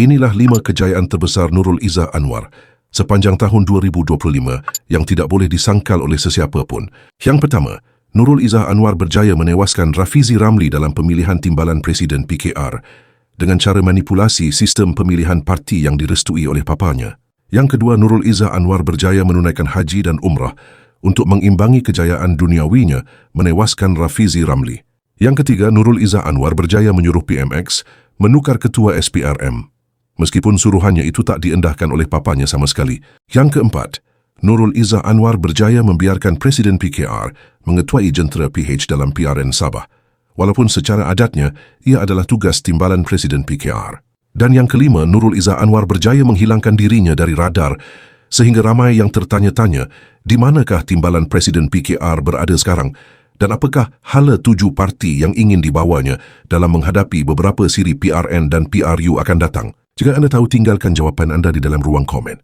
Inilah lima kejayaan terbesar Nurul Izzah Anwar sepanjang tahun 2025 yang tidak boleh disangkal oleh sesiapa pun. Yang pertama, Nurul Izzah Anwar berjaya menewaskan Rafizi Ramli dalam pemilihan timbalan Presiden PKR dengan cara manipulasi sistem pemilihan parti yang direstui oleh papanya. Yang kedua, Nurul Izzah Anwar berjaya menunaikan haji dan umrah untuk mengimbangi kejayaan duniawinya menewaskan Rafizi Ramli. Yang ketiga, Nurul Izzah Anwar berjaya menyuruh PMX menukar ketua SPRM meskipun suruhannya itu tak diendahkan oleh papanya sama sekali. Yang keempat, Nurul Izzah Anwar berjaya membiarkan Presiden PKR mengetuai jentera PH dalam PRN Sabah, walaupun secara adatnya ia adalah tugas timbalan Presiden PKR. Dan yang kelima, Nurul Izzah Anwar berjaya menghilangkan dirinya dari radar sehingga ramai yang tertanya-tanya di manakah timbalan Presiden PKR berada sekarang dan apakah hala tuju parti yang ingin dibawanya dalam menghadapi beberapa siri PRN dan PRU akan datang. Jika anda tahu, tinggalkan jawapan anda di dalam ruang komen.